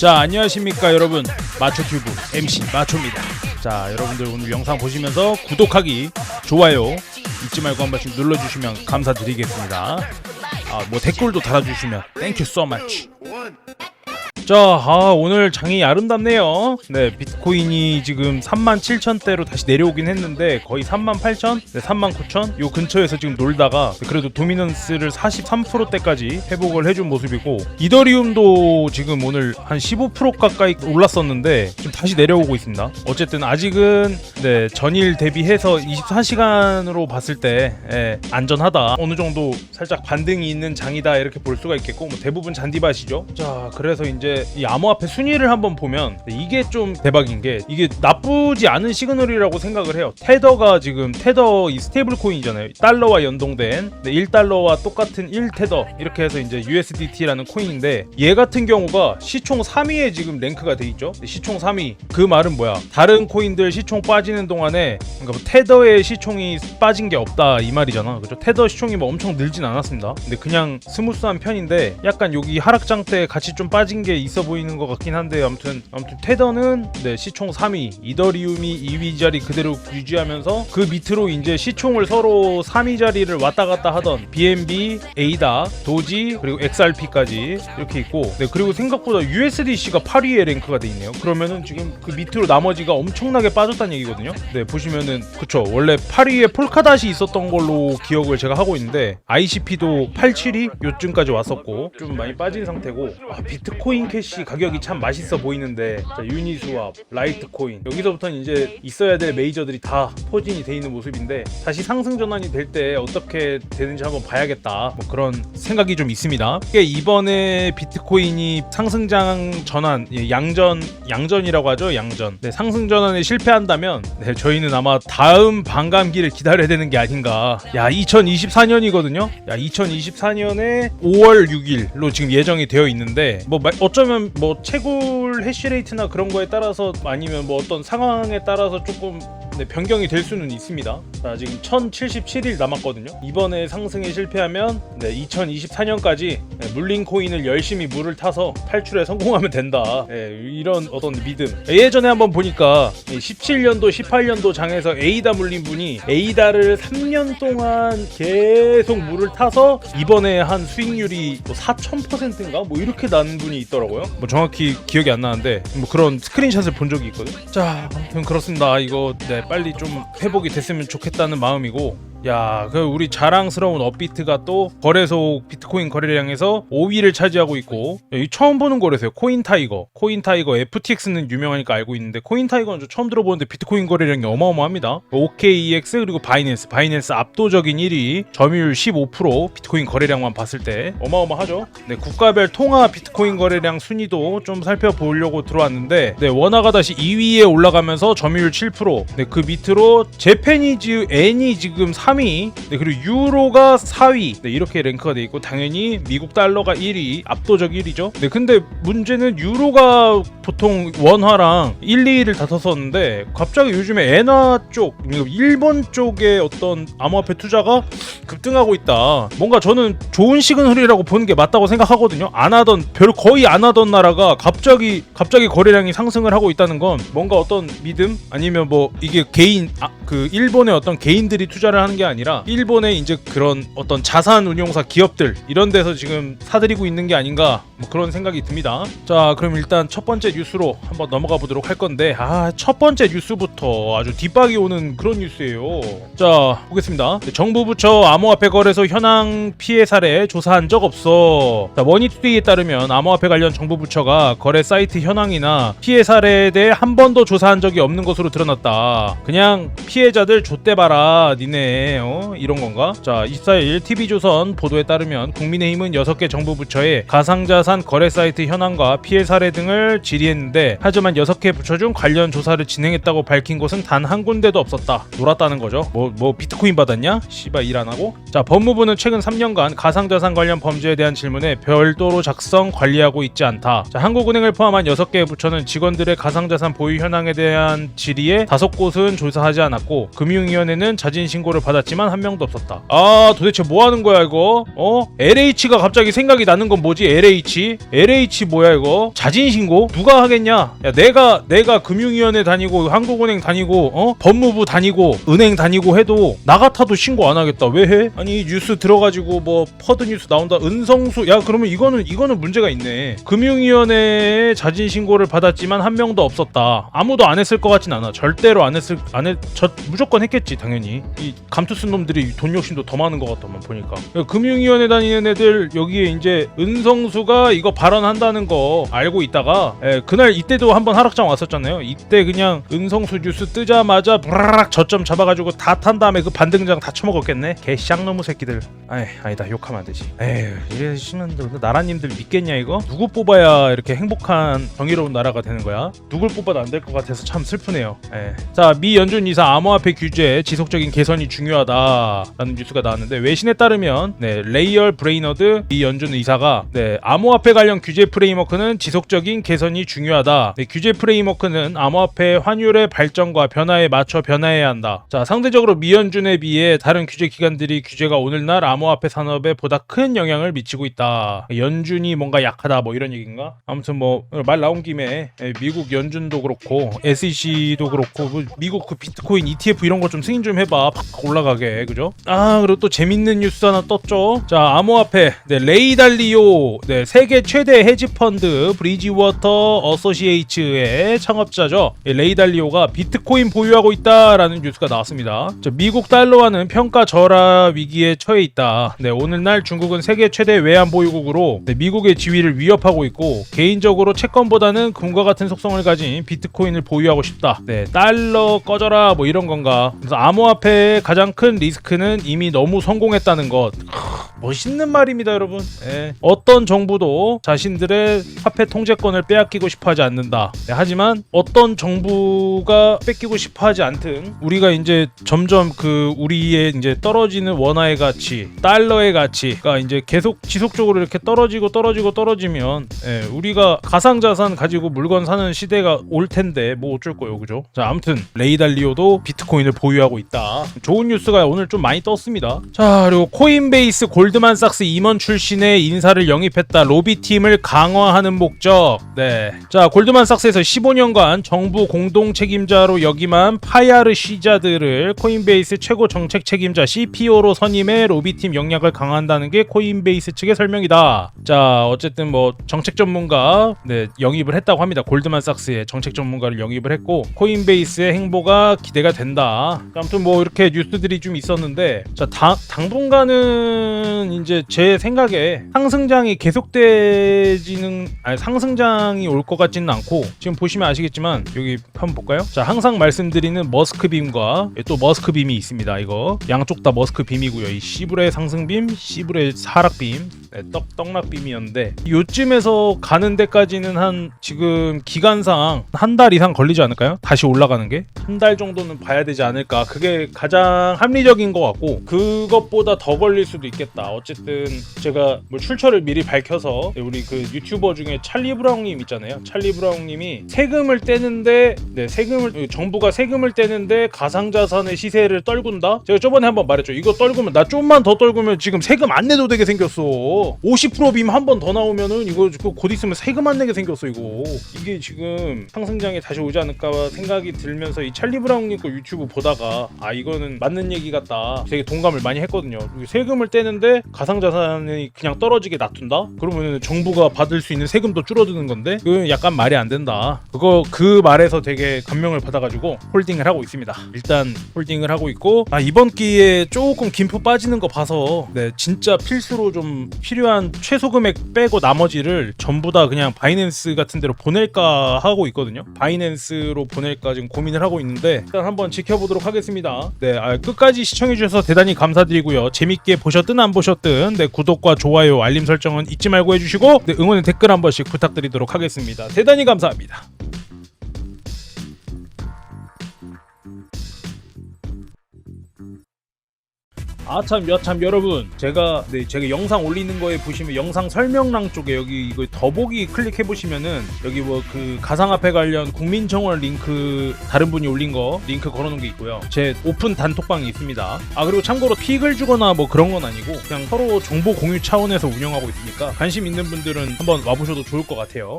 자 안녕하십니까 여러분. 마초튜브 MC 마초입니다. 자 여러분들 오늘 영상 보시면서 구독하기 좋아요 잊지 말고 한 번씩 눌러주시면 감사드리겠습니다. 아 뭐 댓글도 달아주시면 땡큐 so much 자, 아, 오늘 장이 아름답네요. 네, 비트코인이 지금 37,000대로 다시 내려오긴 했는데 거의 38,000, 네, 39,000 요 근처에서 지금 놀다가 그래도 도미넌스를 43%대까지 회복을 해준 모습이고 이더리움도 지금 오늘 한 15% 가까이 올랐었는데 지금 다시 내려오고 있습니다. 어쨌든 아직은 네, 전일 대비해서 24시간으로 봤을 때 예, 안전하다. 어느 정도 살짝 반등이 있는 장이다 이렇게 볼 수가 있겠고 뭐 대부분 잔디밭이죠. 자, 그래서 이제 이 암호화폐 순위를 한번 보면 이게 좀 대박인 게 이게 나쁘지 않은 시그널이라고 생각을 해요. 테더가 지금 테더 이 스테이블 코인이잖아요. 달러와 연동된 네, 1달러와 똑같은 1테더 이렇게 해서 이제 USDT라는 코인인데 얘 같은 경우가 시총 3위에 지금 랭크가 돼 있죠. 네, 시총 3위. 그 말은 뭐야? 다른 코인들 시총 빠지는 동안에 그러니까 뭐 테더의 시총이 빠진 게 없다 이 말이잖아. 그죠? 테더 시총이 뭐 엄청 늘진 않았습니다. 근데 그냥 스무스한 편인데 약간 여기 하락장 때 같이 좀 빠진 게 있어 보이는 것 같긴 한데 아무튼 아무튼 테더는 네 시총 3위, 이더리움이 2위 자리 그대로 유지하면서 그 밑으로 이제 시총을 서로 3위 자리를 왔다 갔다 하던 BNB, 에이다, 도지 그리고 XRP까지 이렇게 있고 네 그리고 생각보다 USDC가 8위에 랭크가 돼 있네요. 그러면은 지금 그 밑으로 나머지가 엄청나게 빠졌다는 얘기거든요. 네 보시면은 그쵸 원래 8위에 폴카닷이 있었던 걸로 기억을 제가 하고 있는데 ICP도 8, 7위 요쯤까지 왔었고 좀 많이 빠진 상태고 아, 비트코인 캐시 가격이 참 맛있어 보이는데 자, 유니스왑, 라이트코인. 여기서부터는 이제 있어야 될 메이저들이 다 포진이 돼 있는 모습인데 다시 상승 전환이 될 때 어떻게 되는지 한번 봐야겠다. 뭐 그런 생각이 좀 있습니다. 이번에 비트코인이 상승장 전환 예, 양전 양전이라고 하죠 양전. 네, 상승 전환에 실패한다면 네, 저희는 아마 다음 반감기를 기다려야 되는 게 아닌가. 야 2024년이거든요? 야 2024년에 5월 6일로 지금 예정이 되어 있는데 뭐 마- 어쩌면 뭐 채굴 해시레이트나 그런 거에 따라서 아니면 뭐 어떤 상황에 따라서 조금 네, 변경이 될 수는 있습니다. 자, 지금 1077일 남았거든요. 이번에 상승에 실패하면 네, 2024년까지 물린 코인을 열심히 물을 타서 탈출에 성공하면 된다. 네, 이런 어떤 믿음. 예전에 한번 보니까 17년도, 18년도 장에서 에이다 물린 분이 에이다를 3년 동안 계속 물을 타서 이번에 한 수익률이 뭐 4,000%인가? 뭐 이렇게 난 분이 있더라고요. 뭐 정확히 기억이 안 나는데 뭐 그런 스크린샷을 본 적이 있거든. 자, 아무튼 그렇습니다. 이거 네, 빨리 좀 회복이 됐으면 좋겠다는 마음이고 야, 그 우리 자랑스러운 업비트가 또 거래소 비트코인 거래량에서 5위를 차지하고 있고 이 처음 보는 거래소요. 코인 타이거. 코인 타이거 FTX는 유명하니까 알고 있는데 코인 타이거는 저 처음 들어보는데 비트코인 거래량이 어마어마합니다. OKEX 그리고 바이낸스. 바이낸스 압도적인 1위. 점유율 15% 비트코인 거래량만 봤을 때 어마어마하죠. 네, 국가별 통화 비트코인 거래량 순위도 좀 살펴보려고 들어왔는데 네, 원화가 다시 2위에 올라가면서 점유율 7%. 네, 그 밑으로 제페니즈 N이 지금 3위. 네, 그리고 유로가 4위. 네, 이렇게 랭크가 돼 있고 당연히 미국 달러가 1위. 압도적 1위죠. 네, 근데 문제는 유로가 보통 원화랑 1, 2위를 다퉜었는데 갑자기 요즘에 엔화 쪽, 일본 쪽의 어떤 암호화폐 투자가 급등하고 있다. 뭔가 저는 좋은 시그널이라고 보는 게 맞다고 생각하거든요. 안 하던 별 거의 안 하던 나라가 갑자기 갑자기 거래량이 상승을 하고 있다는 건 뭔가 어떤 믿음 아니면 뭐 이게 개인 아, 그 일본의 어떤 개인들이 투자를 하는 게 아니라 일본의 이제 그런 어떤 자산 운용사 기업들 이런 데서 지금 사들이고 있는 게 아닌가 뭐 그런 생각이 듭니다. 자, 그럼 일단 첫 번째 뉴스로 한번 넘어가 보도록 할 건데 아, 첫 번째 뉴스부터 아주 뒷박이 오는 그런 뉴스예요. 자, 보겠습니다. 네, 정부 부처 암호화폐 거래소 현황 피해 사례 조사한 적 없어. 자, 머니투데이에 따르면 암호화폐 관련 정부 부처가 거래 사이트 현황이나 피해 사례에 대해 한 번도 조사한 적이 없는 것으로 드러났다. 그냥 피해자들 좆대 봐라, 니네. 어? 이런 건가? 자, 24일 TV조선 보도에 따르면 국민의힘은 6개 정부 부처에 가상자산 거래 사이트 현황과 피해 사례 등을 질의했는데 하지만 6개 부처 중 관련 조사를 진행했다고 밝힌 곳은 단 한 군데도 없었다. 놀았다는 거죠. 뭐, 뭐 비트코인 받았냐? 씨발 일 안 하고? 자, 법무부는 최근 3년간 가상자산 관련 범죄에 대한 질문에 별도로 작성 관리하고 있지 않다. 자, 한국은행을 포함한 6개 부처는 직원들의 가상자산 보유 현황에 대한 질의에 다섯 곳은 조사하지 않았고 금융위원회는 자진 신고를 받아 받았지만 한 명도 없었다. 아 도대체 뭐 하는 거야 이거? 어? LH가 갑자기 생각이 나는 건 뭐지? LH? LH 뭐야 이거? 자진 신고? 누가 하겠냐? 야 내가 내가 금융위원회 다니고 한국은행 다니고 어? 법무부 다니고 은행 다니고 해도 나 같아도 신고 안 하겠다. 왜 해? 아니 뉴스 들어가지고 뭐 퍼드 뉴스 나온다. 은성수 야 그러면 이거는 이거는 문제가 있네. 금융위원회에 자진 신고를 받았지만 한 명도 없었다. 아무도 안 했을 것 같진 않아. 절대로 안 했을 안 했. 저 무조건 했겠지 당연히. 이 감투 쓴 놈들이 돈 욕심도 더 많은 것 같더만 보니까. 금융위원회 다니는 애들 여기에 이제 은성수가 이거 발언한다는 거 알고 있다가 예, 그날 이때도 한번 하락장 왔었잖아요. 이때 그냥 은성수 뉴스 뜨자마자 브라락 저점 잡아가지고 다 탄 다음에 그 반등장 다 처먹었겠네. 개 쌍놈의 새끼들. 아이 아니다 욕하면 안 되지. 에휴 이래시는데 그 나라님들 믿겠냐 이거? 누구 뽑아야 이렇게 행복한 정의로운 나라가 되는 거야? 누굴 뽑아도 안 될 것 같아서 참 슬프네요. 예. 자, 미 연준 이사 암호화폐 규제 지속적인 개선이 중요하다 라는 뉴스가 나왔는데 외신에 따르면 네, 레이얼 브레이너드 미 연준 이사가 네, 암호화폐 관련 규제 프레임워크는 지속적인 개선이 중요하다. 네, 규제 프레임워크는 암호화폐 환율의 발전과 변화에 맞춰 변화해야 한다. 자, 상대적으로 미 연준에 비해 다른 규제 기관들이 규제가 오늘날 암호화폐 산업에 보다 큰 영향을 미치고 있다. 연준이 뭔가 약하다 뭐 이런 얘기인가? 아무튼 뭐 말 나온 김에 예, 미국 연준도 그렇고 SEC도 그렇고 뭐 미국 그 비트코인 ETF 이런 거 좀 승인 좀 해봐 팍 올라 가게 그죠? 아 그리고 또 재밌는 뉴스 하나 떴죠. 자 암호화폐 네 레이달리오 네 세계 최대 헤지 펀드 브리지워터 어소시에이츠의 창업자죠. 예, 레이달리오가 비트코인 보유하고 있다라는 뉴스가 나왔습니다. 자, 미국 달러화는 평가 절하 위기에 처해 있다. 네 오늘날 중국은 세계 최대 외환 보유국으로 네, 미국의 지위를 위협하고 있고 개인적으로 채권보다는 금과 같은 속성을 가진 비트코인을 보유하고 싶다. 네, 달러 꺼져라 뭐 이런 건가. 그래서 암호화폐의 가장 큰 리스크는 이미 너무 성공했다는 것. 크, 멋있는 말입니다, 여러분. 예. 어떤 정부도 자신들의 화폐 통제권을 빼앗기고 싶어하지 않는다. 네, 하지만 어떤 정부가 뺏기고 싶어하지 않든 우리가 이제 점점 그 우리의 이제 떨어지는 원화의 가치, 달러의 가치가 이제 계속 지속적으로 이렇게 떨어지고 떨어지고 떨어지면 예, 우리가 가상 자산 가지고 물건 사는 시대가 올 텐데 뭐 어쩔 거요, 그죠? 자, 아무튼 레이달리오도 비트코인을 보유하고 있다. 좋은 뉴스 가 오늘 좀 많이 떴습니다. 자, 그리고 코인베이스 골드만삭스 임원 출신의 인사를 영입했다. 로비 팀을 강화하는 목적. 네. 자, 골드만삭스에서 15년간 정부 공동 책임자로 역임한 파야르 시자드를 코인베이스 최고 정책 책임자 CPO로 선임해 로비팀 역량을 강화한다는 게 코인베이스 측의 설명이다. 자, 어쨌든 뭐 정책 전문가 네, 영입을 했다고 합니다. 골드만삭스의 정책 전문가를 영입을 했고 코인베이스의 행보가 기대가 된다. 아무튼 뭐 이렇게 뉴스들이 좀 있었는데 자, 당, 당분간은 이제 제 생각에 상승장이 계속되지는 아니 상승장이 올 것 같지는 않고 지금 보시면 아시겠지만 여기 한번 볼까요? 자, 항상 말씀드리는 머스크 빔과 또 머스크 빔이 있습니다. 이거 양쪽 다 머스크 빔이고요. 이 시브레 상승 빔, 시브레 하락 빔, 네, 떡 떡락 빔이었는데 요쯤에서 가는 데까지는 한 지금 기간상 한 달 이상 걸리지 않을까요? 다시 올라가는 게 한 달 정도는 봐야 되지 않을까. 그게 가장 합리적인 것 같고 그것보다 더 걸릴 수도 있겠다. 어쨌든 제가 뭐 출처를 미리 밝혀서 우리 그 유튜버 중에 찰리 브라운님 있잖아요. 찰리 브라운님이 세금을 떼는데 네 세금을 정부가 세금을 떼는데 가상자산의 시세를 떨군다. 제가 저번에 한번 말했죠. 이거 떨구면 나 좀만 더 떨구면 지금 세금 안 내도 되게 생겼어. 50%빔 한 번 더 나오면은 이거 그곧 있으면 세금 안 내게 생겼어 이거. 이게 지금 상승장에 다시 오지 않을까 생각이 들면서 이 찰리 브라운님 거 유튜브 보다가 아 이거는 맞는 얘기 같다. 되게 동감을 많이 했거든요. 세금을 떼는데 가상자산이 그냥 떨어지게 놔둔다? 그러면은 정부가 받을 수 있는 세금도 줄어드는 건데 그건 약간 말이 안 된다. 그거 그 말에서 되게 감명을 받아가지고 홀딩을 하고 있습니다. 일단 홀딩을 하고 있고 아 이번 기회에 조금 김프 빠지는 거 봐서 네 진짜 필수로 좀 필요한 최소 금액 빼고 나머지를 전부 다 그냥 바이낸스 같은 데로 보낼까 하고 있거든요. 바이낸스로 보낼까 지금 고민을 하고 있는데 일단 한번 지켜보도록 하겠습니다. 네 아, 끝까지 시청해주셔서 대단히 감사드리고요. 재밌게 보셨든 안 보셨든 네 구독과 좋아요 알림 설정은 잊지 말고 해주시고 네, 응원의 댓글 한 번씩 부탁드리도록 하겠습니다. 대단히 감사합니다. 아참 여참 여러분. 제가 네 제가 영상 올리는 거에 보시면 영상 설명란 쪽에 여기 이거 더보기 클릭해 보시면은 여기 뭐 그 가상화폐 관련 국민청원 링크 다른 분이 올린 거 링크 걸어놓은 게 있고요. 제 오픈 단톡방이 있습니다. 아 그리고 참고로 픽을 주거나 뭐 그런 건 아니고 그냥 서로 정보 공유 차원에서 운영하고 있으니까 관심 있는 분들은 한번 와보셔도 좋을 것 같아요